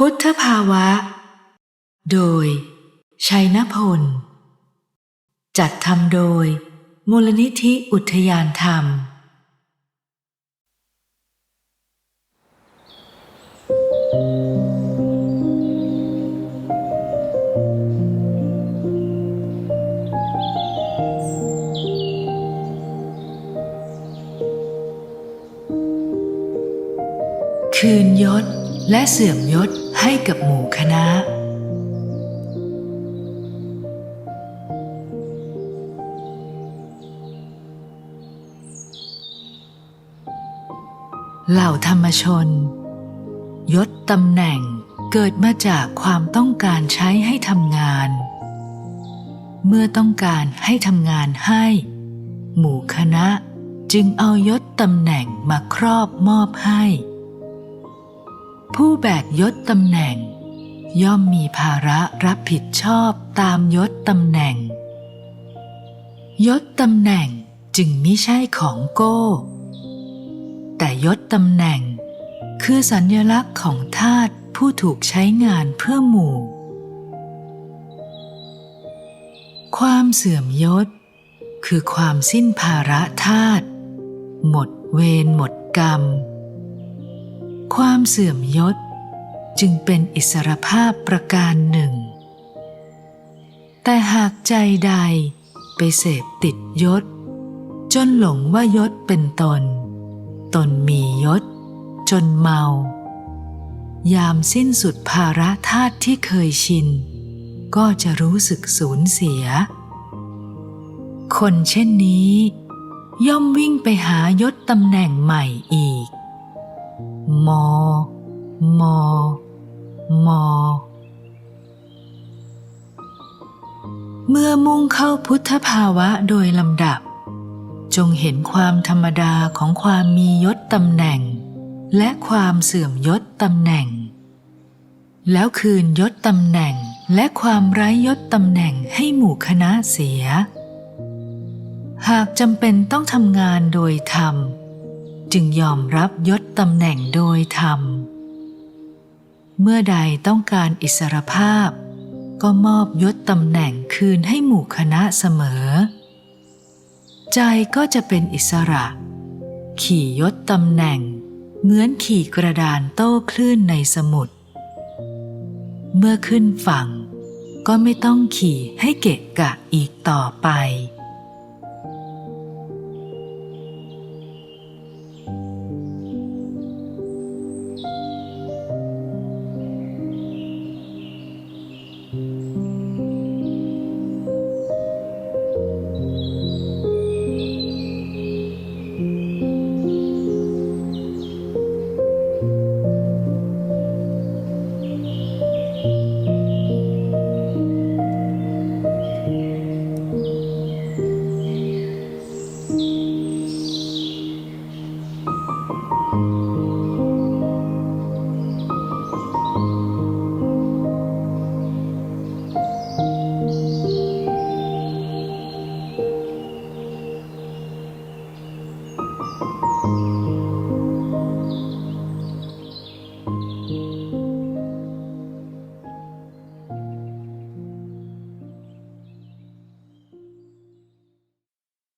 พุทธภาวะ โดย ชัยนพล จัดทำโดย มูลนิธิอุทยานธรรม คืนยศ และเสื่อมยศให้กับหมู่คณะ เหล่าธรรมชน ยศตำแหน่งเกิดมาจากความต้องการใช้ให้ทำงาน เมื่อต้องการให้ทำงานให้ หมู่คณะจึงเอายศตำแหน่งมาครอบมอบให้ ผู้แบกยศตำแหน่ง ย่อมมีภาระรับผิดชอบตามยศตำแหน่ง ยศตำแหน่งจึงไม่ใช่ของโก้ แต่ยศตำแหน่ง คือสัญลักษณ์ของทาสผู้ถูกใช้งานเพื่อหมู่ ความเสื่อมยศ คือความสิ้นภาระทาสหมดเวรหมดกรรม ความเสื่อมยศจึงเป็นอิสรภาพประการหนึ่ง แต่หากใจใดไปเสพติดยศ จนหลงว่ายศเป็นตน ตนมียศ จนเมา ยามสิ้นสุดภาระธาตุที่เคยชิน ก็จะรู้สึกสูญเสีย คนเช่นนี้ ย่อมวิ่งไปหายศตำแหน่งใหม่อีก มอ มอ มอ เมื่อมุ่งเข้าพุทธภาวะโดยลำดับ จงเห็นความธรรมดาของความมียศตำแหน่ง และความเสื่อมยศตำแหน่ง แล้วคืนยศตำแหน่งและความไร้ยศตำแหน่งให้หมู่คณะเสีย หากจำเป็นต้องทำงานโดยธรรม จึงยอมรับยศตำแหน่งโดยธรรม เมื่อใดต้องการอิสรภาพ ก็มอบยศตำแหน่งคืนให้หมู่คณะเสมอ ใจก็จะเป็นอิสระ ขี่ยศตำแหน่ง เหมือนขี่กระดานโต้คลื่นในสมุทรเมื่อขึ้นฝั่ง ก็ไม่ต้องขี่ให้เกะกะอีกต่อไป เ